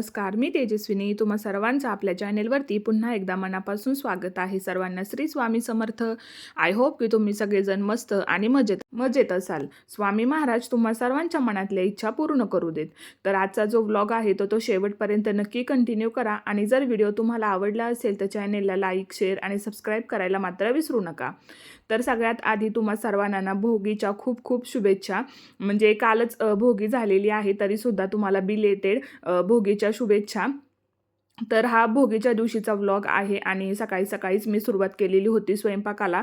नमस्कार मी तेजस्विनी. तुम्हा सर्वांचं आपल्या चॅनेलवरती पुन्हा एकदा मनापासून स्वागत आहे. सर्वांना श्री स्वामी समर्थ. आय होप की तुम्ही सगळेजण मस्त आणि मजेत मजेत असाल. स्वामी महाराज तुम्हा सर्वांच्या मनातल्या इच्छा पूर्ण करू देत. तर आजचा जो व्लॉग आहे तो तो शेवटपर्यंत नक्की कंटिन्यू करा आणि जर व्हिडिओ तुम्हाला आवडला असेल तर चॅनेलला लाईक शेअर आणि सबस्क्राईब करायला मात्र विसरू नका. तर सगळ्यात आधी तुम्हा सर्वांना ना भोगीच्या खूप खूप शुभेच्छा. म्हणजे कालच भोगी झालेली आहे तरीसुद्धा तुम्हाला बिलेटेड भोगीच्या शुभेच्छा. तर हा भोगीच्या दिवशीचा व्लॉग आहे आणि सकाळी सकाळीच मी सुरुवात केलेली होती स्वयंपाकाला.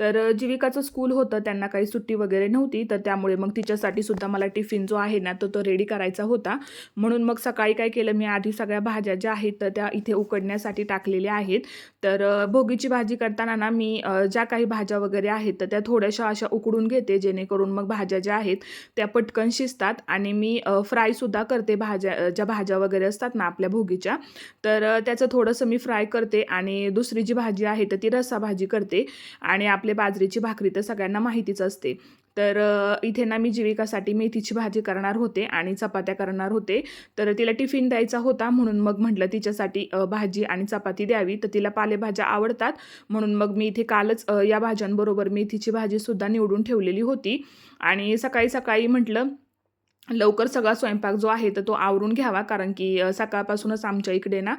तर जीविकाचं स्कूल होतं त्यांना काही सुट्टी वगैरे नव्हती तर त्यामुळे मग तिच्यासाठी सुद्धा मला टिफिन जो आहे ना तो तो रेडी करायचा होता. म्हणून मग सकाळी काय केलं मी आधी सगळ्या भाज्या ज्या आहेत तर त्या इथे उकडण्यासाठी टाकलेल्या आहेत. तर भोगीची भाजी करताना ना मी ज्या काही भाज्या वगैरे आहेत तर त्या थोड्याशा अशा उकडून घेते जेणेकरून मग भाज्या ज्या आहेत त्या पटकन शिजतात. आणि मी फ्रायसुद्धा करते भाज्या ज्या भाज्या वगैरे असतात ना आपल्या भोगीच्या तर त्याचं थोडंसं मी फ्राय करते आणि दुसरी जी भाजी आहे तर ती रस्सा भाजी करते आणि आपले बाजरीची भाकरी तर सगळ्यांना माहितीच असते. तर इथे ना मी जीविकासाठी मेथीची भाजी करणार होते आणि चपात्या करणार होते. तर तिला टिफिन द्यायचा होता म्हणून मग म्हटलं तिच्यासाठी भाजी आणि चपाती द्यावी. तर तिला पालेभाज्या आवडतात म्हणून मग मी इथे कालच या भाज्यांबरोबर मेथीची भाजीसुद्धा निवडून ठेवलेली होती. आणि सकाळी सकाळी म्हटलं लवकर सगळा स्वयंपाक जो आहे तर तो आवरून घ्यावा. कारण की सकाळपासूनच आमच्या इकडे ना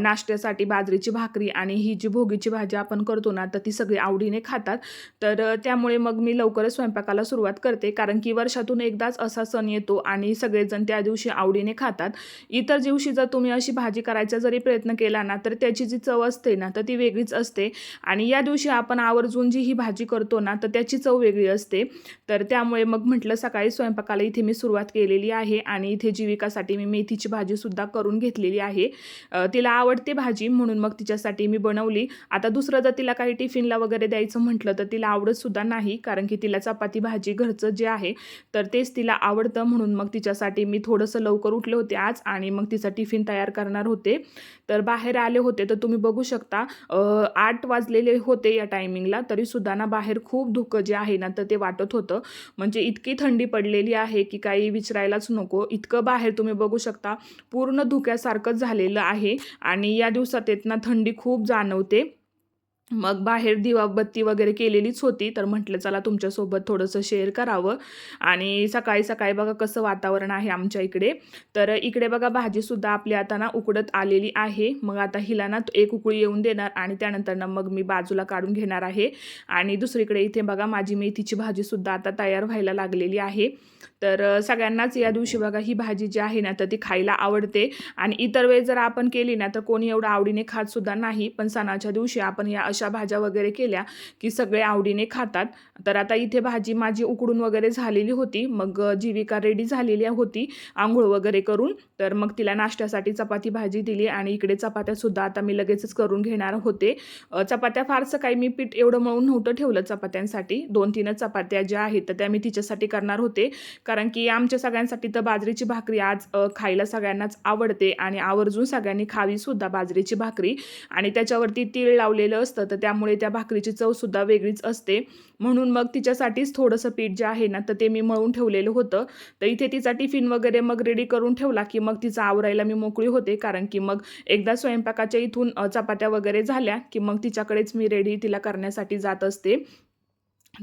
नाश्त्यासाठी बाजरीची भाकरी आणि ही जी भोगीची भाजी आपण करतो ना तर ती सगळी आवडीने खातात. तर त्यामुळे मग मी लवकरच स्वयंपाकाला सुरुवात करते. कारण की वर्षातून एकदाच असा सण येतो आणि सगळेजण त्या दिवशी आवडीने खातात. इतर दिवशी जर तुम्ही अशी भाजी करायचा जरी प्रयत्न केला ना तर त्याची जी चव असते ना तर ती वेगळीच असते. आणि या दिवशी आपण आवर्जून जी ही भाजी करतो ना तर त्याची चव वेगळी असते. तर त्यामुळे मग म्हटलं सकाळी स्वयंपाकाला इथे मी सुरुवात केलेली आहे आणि इथे जीविकासाठी मी मेथीची भाजीसुद्धा करून घेतलेली आहे. तिला आवडते भाजी म्हणून मग तिच्यासाठी मी बनवली. आता दुसरं जर तिला काही टिफिनला वगैरे द्यायचं म्हटलं तर तिला आवडतसुद्धा नाही कारण की तिला चपाती भाजी घरचं जे आहे तर तेच तिला आवडतं म्हणून मग तिच्यासाठी मी थोडंसं लवकर उठले होते आज आणि मग तिचा टिफिन तयार करणार होते. तर बाहेर आले होते तर तुम्ही बघू शकता आठ वाजलेले होते या टायमिंगला तरीसुद्धा ना बाहेर खूप धुकं जे आहे ना तर ते वाटत होतं. म्हणजे इतकी थंडी पडलेली आहे की काही विचारायलाच नको. इतकं बाहेर तुम्ही बघू शकता पूर्ण धुक्यासारखंच झालेलं आहे. आणि या दिवसात येतना थंडी खूप जाणवते. मग बाहेर दिवाबत्ती वगैरे केलेलीच होती. तर म्हटलं चला तुमच्यासोबत थोडंसं शेअर करावं. आणि सकाळी सकाळी बघा कसं वातावरण आहे आमच्या इकडे. तर इकडे बघा भाजीसुद्धा आपली आता ना उकडत आलेली आहे. मग आता हिला ना एक उकळी येऊन देणार आणि त्यानंतर ना मग मी बाजूला काढून घेणार आहे. आणि दुसरीकडे इथे बघा माझी मेथीची भाजीसुद्धा आता तयार व्हायला लागलेली आहे. तर सगळ्यांनाच या दिवशी बघा ही भाजी जी आहे ना तर ती खायला आवडते. आणि इतर वेळ जर आपण केली ना तर कोणी एवढं आवडीने खातसुद्धा नाही. पण सणाच्या दिवशी आपण या अशा भाज्या वगैरे केल्या की सगळे आवडीने खातात. तर आता इथे भाजी माझी उकडून वगैरे झालेली होती. मग जीविका रेडी झालेली होती. आंघोळ वगैरे करून. तर मग तिला नाश्त्यासाठी चपाती भाजी दिली आणि इकडे चपात्यासुद्धा आता मी लगेचच करून घेणार होते. चपात्या फारसं काही मी पीठ एवढं मळून नव्हतं ठेवलं चपात्यांसाठी. दोन तीनच चपात्या ज्या आहेत तर त्या मी तिच्यासाठी करणार होते. कारण की आमच्या सगळ्यांसाठी तर बाजरीची भाकरी आज खायला सगळ्यांनाच आवडते आणि आवर्जून सगळ्यांनी खावीसुद्धा बाजरीची भाकरी. आणि त्याच्यावरती तीळ लावलेलं असतं तर त्यामुळे त्या भाकरीची चवसुद्धा वेगळीच असते. म्हणून मग तिच्यासाठीच थोडंसं पीठ जे आहे ना तर ते मी मळून ठेवलेलं होतं. तर इथे तिचा टिफिन वगैरे मग रेडी करून ठेवला की मग तिचा आवरायला मी मोकळी होते. कारण की मग एकदा स्वयंपाकाच्या इथून चपात्या वगैरे झाल्या की मग तिच्याकडेच मी रेडी तिला करण्यासाठी जात असते.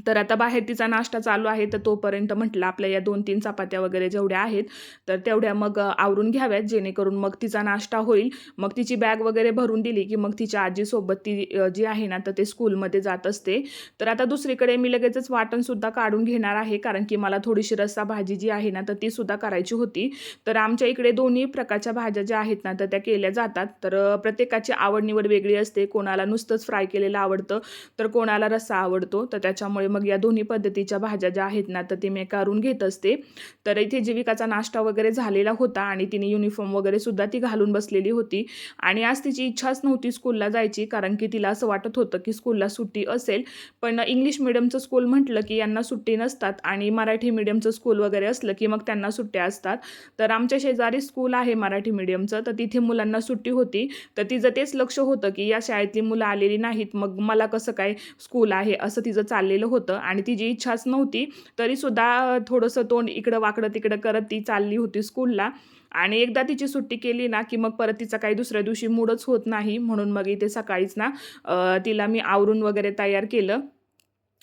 तर आता बाहेर तिचा नाश्ता चालू आहे तर तोपर्यंत म्हटलं आपल्या या दोन तीन चपात्या वगैरे जेवढ्या आहेत तर तेवढ्या मग आवरून घ्याव्यात जेणेकरून मग तिचा नाश्ता होईल. मग तिची बॅग वगैरे भरून दिली की मग तिच्या आजीसोबत ती जी आहे ना तर ते स्कूलमध्ये जात असते. तर आता दुसरीकडे मी लगेचच वाटणसुद्धा काढून घेणार आहे कारण की मला थोडीशी रस्सा भाजी जी आहे ना तर ती सुद्धा करायची होती. तर आमच्या इकडे दोन्ही प्रकारच्या भाज्या ज्या आहेत ना तर त्या केल्या जातात. तर प्रत्येकाची आवड निवड वेगळी असते. कोणाला नुसतंच फ्राय केलेलं आवडतं तर कोणाला रस्सा आवडतो. तर त्याच्यामुळे मग या दोन्ही पद्धतीच्या भाज्या ज्या आहेत ना तर ते मी काढून घेत असते. तर इथे जीविकाचा नाश्ता वगैरे झालेला होता आणि तिने युनिफॉर्म वगैरे सुद्धा ती घालून बसलेली होती. आणि आज तिची इच्छाच नव्हती स्कूलला जायची कारण की तिला असं वाटत होतं की स्कूलला सुट्टी असेल. पण इंग्लिश मिडियमचं स्कूल म्हटलं की यांना सुट्टी नसतात आणि मराठी मिडियमचं स्कूल वगैरे असलं की मग त्यांना सुट्ट्या असतात. तर आमच्या शेजारी स्कूल आहे मराठी मिडियमचं तर तिथे मुलांना सुट्टी होती. तर तिचं तेच लक्ष होतं की या शाळेतली मुलं आलेली नाहीत मग मला कसं काय स्कूल आहे असं तिचं चाललेलं होतं आणि तिची इच्छाच नव्हती तरीसुद्धा थोडंसं तोंड इकडं वाकडं तिकडं करत ती चालली होती स्कूलला. आणि एकदा तिची सुट्टी केली ना की मग परत तिचा काही दुसऱ्या दिवशी मूडच होत नाही म्हणून मग इथे सकाळीच ना तिला मी आवरून वगैरे तयार केलं.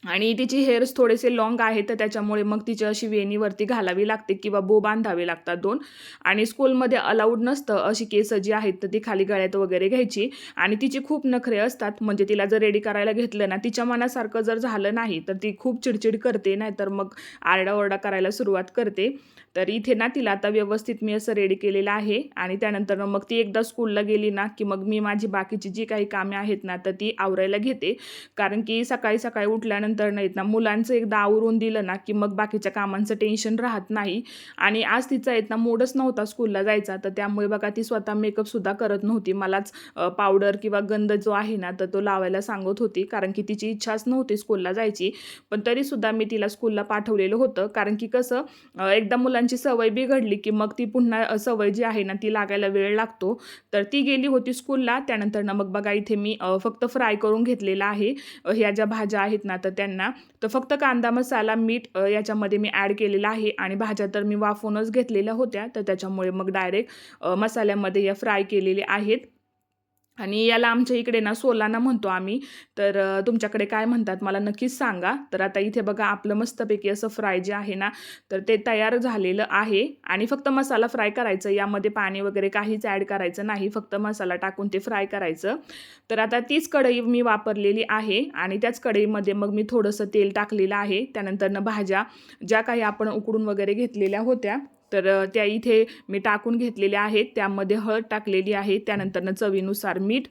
आणि तिची हेअर्स थोडेसे लाँग आहेत तर त्याच्यामुळे मग तिची अशी वेणीवरती घालावी लागते किंवा बो बांधावे लागतात दोन. आणि स्कूलमध्ये अलाउड नसतं अशी केस जी आहेत तर ती खाली गळ्यात वगैरे घ्यायची. आणि तिची खूप नखरे असतात म्हणजे तिला जर रेडी करायला घेतलं ना तिच्या मनासारखं जर झालं नाही तर ती खूप चिडचिड करते नाहीतर मग आरडाओरडा करायला सुरुवात करते. तर इथे ना तिला आता व्यवस्थित मी असं रेडी केलेलं आहे. आणि त्यानंतर मग ती एकदा स्कूलला गेली ना की मग मी माझी बाकीची जी काही कामे आहेत ना तर ती आवरायला घेते. कारण की सकाळी सकाळी उठल्यानंतर नाहीत ना. मुलांचं एकदा आवरून दिलं ना की मग बाकीच्या कामांचं टेन्शन राहत नाही. आणि आज तिचा आहेत ना मोडच नव्हता स्कूलला जायचा. तर त्यामुळे बघा ती स्वतः मेकअपसुद्धा करत नव्हती. मलाच पावडर किंवा गंध जो आहे ना तर तो लावायला सांगत होती. कारण की तिची इच्छाच नव्हती स्कूलला जायची. पण तरीसुद्धा मी तिला स्कूलला पाठवलेलं होतं. कारण की कसं एकदा मुलांची सवय बिघडली की मग ती पुन्हा सवय जी आहे ना ती लागायला वेळ लागतो. तर ती गेली होती स्कूलला त्यानंतर ना मग बघा इथे मी फक्त फ्राय करून घेतलेला आहे. ह्या ज्या भाज्या आहेत ना तर त्यांना. तर फक्त कांदा मसाला मीठ याच्यामध्ये मी ॲड केलेला आहे आणि भाज्या तर मी वाफूनच घेतलेल्या होत्या. तर त्याच्यामुळे मग डायरेक्ट मसाल्यामध्ये या फ्राय केलेले आहेत. आणि याला आमच्या इकडे ना सोलाना म्हणतो आम्ही. तर तुमच्याकडे काय म्हणतात मला नक्कीच सांगा. तर आता इथे बघा आपलं मस्तपैकी असं फ्राय जे आहे ना तर ते तयार झालेलं आहे. आणि फक्त मसाला फ्राय करायचं. यामध्ये पाणी वगैरे काहीच ॲड करायचं नाही. फक्त मसाला टाकून ते फ्राय करायचं. तर आता तीच कढई मी वापरलेली आहे. आणि त्याच कढईमध्ये मग मी थोडंसं तेल टाकलेलं आहे. त्यानंतरनं भाज्या ज्या काही आपण उकडून वगैरे घेतलेल्या होत्या तर त्या इथे मी टाकून घेतलेल्या आहेत. त्यामध्ये हळद टाकलेली आहे. त्यानंतरनं चवीनुसार मीठ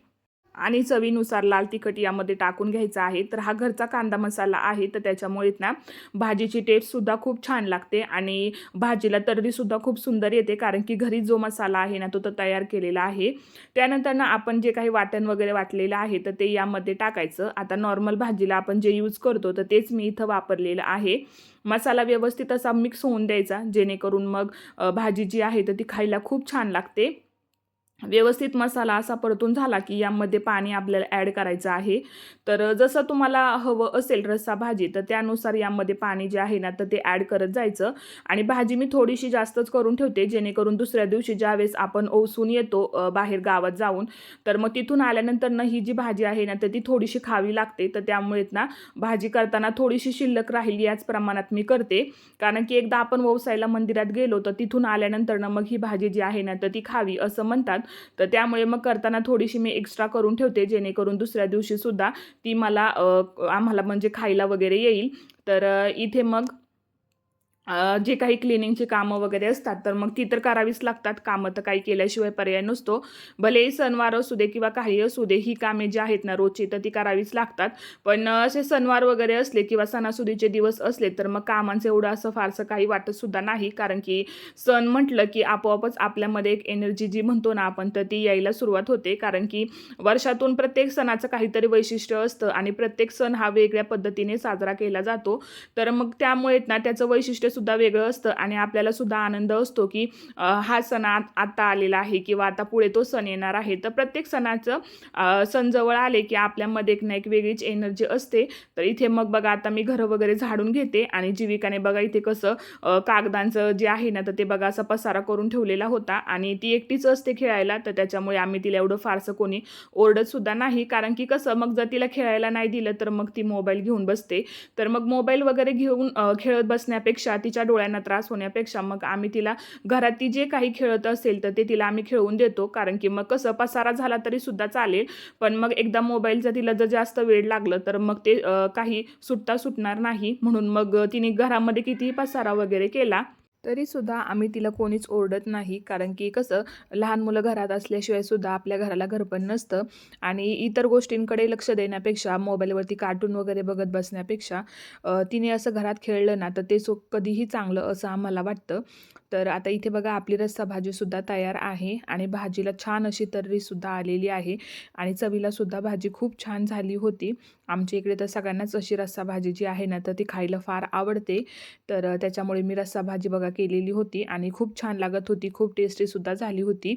आणि चवीनुसार लाल तिखट यामध्ये टाकून घ्यायचा आहे. तर हा घरचा कांदा मसाला आहे तर त्याच्यामुळे ना भाजीची टेस्टसुद्धा खूप छान लागते आणि भाजीला तर्रीसुद्धा खूप सुंदर येते कारण की घरी जो मसाला आहे ना तो तर तयार केलेला आहे. त्यानंतर ना आपण जे काही वाटण वगैरे वाटलेलं आहे तर ते यामध्ये टाकायचं. आता नॉर्मल भाजीला आपण जे यूज करतो तर तेच मी इथं वापरलेलं आहे. मसाला व्यवस्थित असा मिक्स होऊन द्यायचा जेणेकरून मग भाजी जी आहे तर ती खायला खूप छान लागते. व्यवस्थित मसाला असा परतून झाला की यामध्ये पाणी आपल्याला ॲड करायचं आहे. तर जसं तुम्हाला हवं असेल रस्सा भाजी तर त्यानुसार यामध्ये पाणी जे आहे ना तर ते ॲड करत जायचं. आणि भाजी मी थोडीशी जास्तच करून ठेवते जेणेकरून दुसऱ्या दिवशी ज्यावेळेस आपण ओसून येतो बाहेर गावात जाऊन तर मग तिथून आल्यानंतर ना ही जी भाजी आहे ना तर ती थोडीशी खावी लागते. तर त्यामुळेच ना भाजी करताना थोडीशी शिल्लक राहील याच प्रमाणात मी करते. कारण की एकदा आपण व्यवसायाला मंदिरात गेलो तर तिथून आल्यानंतर ना मग ही भाजी जी आहे ना तर ती खावी असं म्हणतात. तर त्यामुळे मग करताना थोडीशी मी एक्स्ट्रा करून ठेवते जेणेकरून दुसऱ्या दिवशीसुद्धा ती मला आम्हाला म्हणजे खायला वगैरे येईल. तर इथे मग जे काही क्लिनिंगची कामं वगैरे असतात तर मग ती तर करावीच लागतात. कामं तर काही केल्याशिवाय पर्याय नसतो. भलेही सणवार असू दे किंवा काही असू दे ही कामे जी आहेत ना रोजची तर ती करावीच लागतात. पण असे सणवार वगैरे असले किंवा सणासुदीचे दिवस असले तर मग कामांचं एवढं असं फारसं काही वाटतसुद्धा नाही. कारण की सण म्हटलं की आपोआपच आपल्यामध्ये एक एनर्जी जी म्हणतो ना आपण तर ती यायला सुरुवात होते. कारण की वर्षातून प्रत्येक सणाचं काहीतरी वैशिष्ट्य असतं आणि प्रत्येक सण हा वेगळ्या पद्धतीने साजरा केला जातो. तर मग त्यामुळे ना त्याचं वैशिष्ट्य सुद्धा वेगळं असतं आणि आपल्याला सुद्धा आनंद असतो की हा सण आत- आता आलेला आहे किंवा आता पुढे तो सण येणार आहे. तर प्रत्येक सणाचं सण जवळ आले की आपल्यामध्ये एक ना एक वेगळीच एनर्जी असते. तर इथे मग बघा आता मी घरं वगैरे झाडून घेते आणि जीविकाने बघा इथे कसं कागदांचं जे आहे ना तर ते बघा असा पसारा करून ठेवलेला होता आणि ती एकटीच असते खेळायला. तर त्याच्यामुळे आम्ही तिला एवढं फारसं कोणी ओरडत सुद्धा नाही. कारण की कसं मग जर तिला खेळायला नाही दिलं तर मग ती मोबाईल घेऊन बसते. तर मग मोबाईल वगैरे घेऊन खेळत बसण्यापेक्षा तिच्या डोळ्यांना त्रास होण्यापेक्षा मग आम्ही तिला घरात ती जे काही खेळत असेल तर ते तिला आम्ही खेळवून देतो. कारण की मग कसं पसारा झाला तरी सुद्धा चालेल. पण मग एकदा मोबाईलचा तिला जर जास्त वेळ लागलं तर मग ते काही सुटता सुटणार नाही. म्हणून मग तिने घरामध्ये कितीही पसारा वगैरे केला तरीसुद्धा आम्ही तिला कोणीच ओरडत नाही. कारण की कसं लहान मुलं घरात असल्याशिवाय सुद्धा आपल्या घराला घरपण नसतं. आणि इतर गोष्टींकडे लक्ष देण्यापेक्षा मोबाईलवरती कार्टून वगैरे बघत बसण्यापेक्षा तिने असं घरात खेळलं ना तर ते सो कधीही चांगलं असं आम्हाला वाटतं. तर आता इथे बघा आपली रस्सा भाजीसुद्धा तयार आहे आणि भाजीला छान अशी तर्रीसुद्धा आलेली आहे आणि चवीलासुद्धा भाजी खूप छान झाली होती. आमच्या इकडे तर सगळ्यांनाच अशी रस्सा भाजी जी आहे ना तर ती खायला फार आवडते. तर त्याच्यामुळे मी रस्सा भाजी बघा केलेली होती आणि खूप छान लागत होती खूप टेस्टीसुद्धा झाली होती.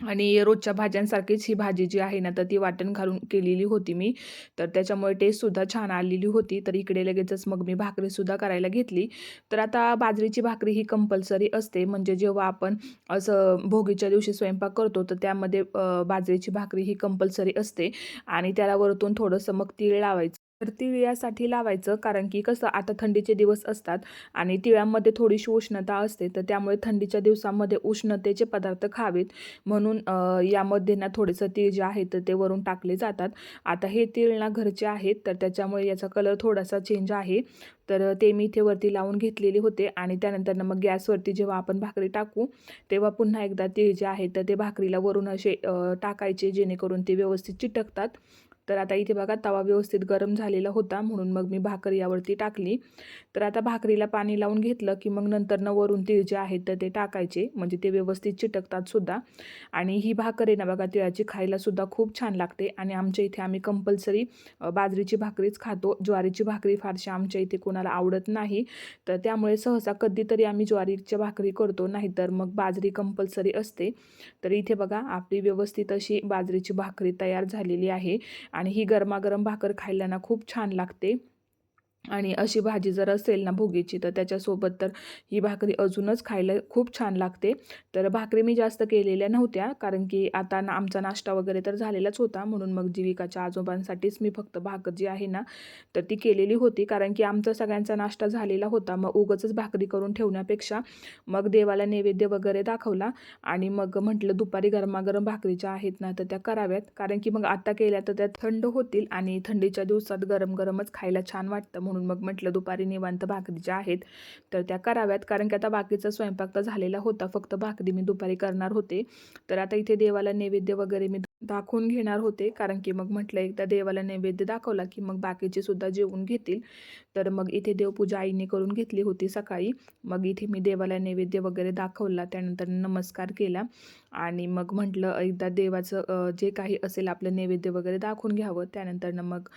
आणि रोजच्या भाज्यांसारखीच ही भाजी जी आहे ना तर ती वाटण घालून केलेली होती मी. तर त्याच्यामुळे टेस्टसुद्धा छान आलेली होती. तर इकडे लगेचच मग मी भाकरीसुद्धा करायला घेतली. तर आता बाजरीची भाकरी ही कंपल्सरी असते. म्हणजे जेव्हा आपण असं भोगीच्या दिवशी स्वयंपाक करतो तर त्यामध्ये बाजरीची भाकरी ही कंपल्सरी असते. आणि त्याला वरतून थोडंसं मग तीळ लावायचं. तर तिळ यासाठी लावायचं. कारण की कसं आता थंडीचे दिवस असतात आणि तिळ्यांमध्ये थोडीशी उष्णता असते तर त्यामुळे थंडीच्या दिवसामध्ये उष्णतेचे पदार्थ खावेत. म्हणून यामध्ये ना थोडंसं तीळ जे आहे तर ते वरून टाकले जातात. आता हे तीळ ना घरचे आहेत तर त्याच्यामुळे याचा कलर थोडासा चेंज आहे. तर ते मी इथे वरती लावून घेतलेले होते आणि त्यानंतर ना मग गॅसवरती जेव्हा आपण भाकरी टाकू तेव्हा पुन्हा एकदा तीळ जे आहे तर ते भाकरीला वरून असे टाकायचे जेणेकरून ते व्यवस्थित चिटकतात. तर आता इथे बघा तवा व्यवस्थित गरम झालेला होता म्हणून मग मी भाकर यावरती टाकली. तर आता भाकरीला पाणी लावून घेतलं की मग नंतर न वरून तीळ जे आहेत तर ते टाकायचे म्हणजे ते व्यवस्थित चिटकतात सुद्धा. आणि ही भाकर आहे ना बघा तिळाची खायला सुद्धा खूप छान लागते. आणि आमच्या इथे आम्ही कंपल्सरी बाजरीची भाकरीच खातो. ज्वारीची भाकरी फारशी आमच्या इथे कोणाला आवडत नाही. तर त्यामुळे सहसा कधीतरी आम्ही ज्वारीच्या भाकरी करतो नाहीतर मग बाजरी कंपल्सरी असते. तर इथे बघा आपली व्यवस्थित अशी बाजरीची भाकरी तयार झालेली आहे. आणि ही गरमागरम भाकर खायला ना खूप छान लागते. आणि अशी भाजी जर असेल ना भोगीची तर त्याच्यासोबत तर ही भाकरी अजूनच खायला खूप छान लागते. तर भाकरी मी जास्त केलेल्या नव्हत्या कारण की आता ना आमचा नाश्ता वगैरे तर झालेलाच होता. म्हणून मग जीविकाच्या आजोबांसाठीच मी फक्त भाकर जी आहे ना तर ती केलेली होती. कारण की आमचा सगळ्यांचा नाश्ता झालेला होता. मग उगच भाकरी करून ठेवण्यापेक्षा मग देवाला नैवेद्य वगैरे दाखवला आणि मग म्हटलं दुपारी गरमागरम भाकरीच्या आहेत ना तर त्या कराव्यात. कारण की मग आता केल्या तर त्या थंड होतील आणि थंडीच्या दिवसात गरम गरमच खायला छान वाटतं. म्हणून मग म्हटलं दुपारी निवांत भाकरी ज्या आहेत तर त्या कराव्यात. कारण की आता बाकीचा स्वयंपाक तर झालेला होता. फक्त भाकरी मी दुपारी करणार होते. तर आता इथे देवाला नैवेद्य वगैरे मी दाखवून घेणार होते. कारण की मग म्हटलं एकदा देवाला नैवेद्य दाखवला की मग बाकीचे सुद्धा जेवून घेतील. तर मग इथे देवपूजा आईने करून घेतली होती सकाळी. मग इथे मी देवाला नैवेद्य वगैरे दाखवला. त्यानंतर नमस्कार केला. आणि मग म्हटलं एकदा देवाचं जे काही असेल आपलं नैवेद्य वगैरे दाखवून घ्यावं. त्यानंतर मग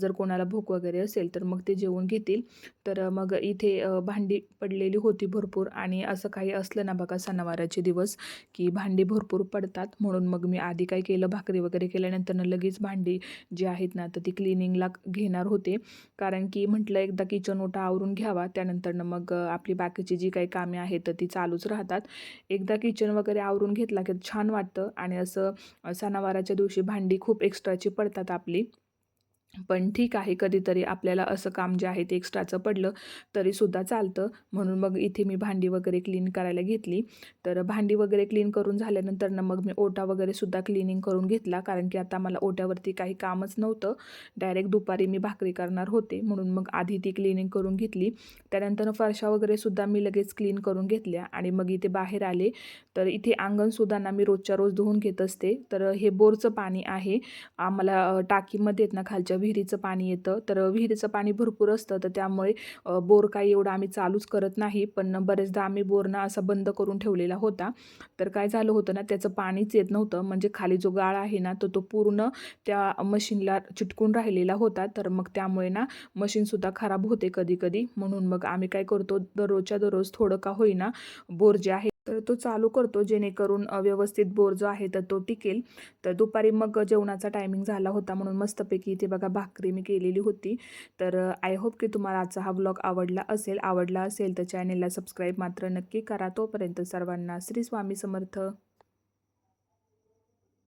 जर कोणाला भूक वगैरे असेल तर मग ते जेवून घेतील. तर मग इथे भांडी पडलेली होती भरपूर. आणि असं काही असलं ना बघा सणावाराचे दिवस की भांडी भरपूर पडतात. म्हणून मग मी आधी काय केलं भाकरी वगैरे केल्यानंतर लगेच भांडी जी आहेत ना तर ती क्लिनिंगला घेणार होते. कारण की म्हटलं एकदा किचन ओटा आवरून घ्यावा त्यानंतर मग आपली बाकीची जी काही कामे आहेत तर ती चालूच राहतात. एकदा किचन वगैरे आवरून घेतला की छान वाटतं. आणि असं सणावाराच्या दिवशी भांडी खूप एक्स्ट्राची पडतात आपली. पण ठीक आहे कधीतरी आपल्याला असं काम जे आहे ते एक्स्ट्राचं पडलं तरीसुद्धा चालतं. म्हणून मग इथे मी भांडी वगैरे क्लीन करायला घेतली. तर भांडी वगैरे क्लीन करून झाल्यानंतर ना मग मी ओटा वगैरे सुद्धा क्लिनिंग करून घेतला. कारण की आता मला ओट्यावरती काही कामच नव्हतं. डायरेक्ट दुपारी मी भाकरी करणार होते. म्हणून मग आधी ती क्लिनिंग करून घेतली. त्यानंतर फरशा वगैरे सुद्धा मी लगेच क्लीन करून घेतल्या. आणि मग इथे बाहेर आले. तर इथे अंगणसुद्धा ना मी रोजच्या रोज धुवून घेत असते. तर हे बोरचं पाणी आहे. आम्हाला टाकीमध्ये येत ना खालच्या विहिरीचं पाणी येतं. तर विहिरीचं पाणी भरपूर असतं. तर त्यामुळे बोर काही एवढं आम्ही चालूच करत नाही. पण बरेचदा आम्ही बोर ना असा बंद करून ठेवलेला होता. तर काय झालं होतं ना त्याचं पाणीच येत नव्हतं. म्हणजे खाली जो गाळ आहे ना तो तो पूर्ण त्या मशीनला चिटकून राहिलेला होता. तर मग त्यामुळे ना मशीनसुद्धा खराब होते कधी कधी. म्हणून मग आम्ही काय करतो दररोजच्या दररोज थोडं का होईना बोर जे आहे तर तो चालू करतो जेणेकरून व्यवस्थित बोर जो आहे तर तो टिकेल. तर दुपारी मग जेवणाचा टायमिंग झाला होता म्हणून मस्तपैकी इथे बघा भाकरी मी केलेली होती. तर आय होप की तुम्हाला आजचा हा ब्लॉग आवडला असेल. आवडला असेल तर चॅनेलला सबस्क्राईब मात्र नक्की करा. तोपर्यंत सर्वांना श्री स्वामी समर्थ.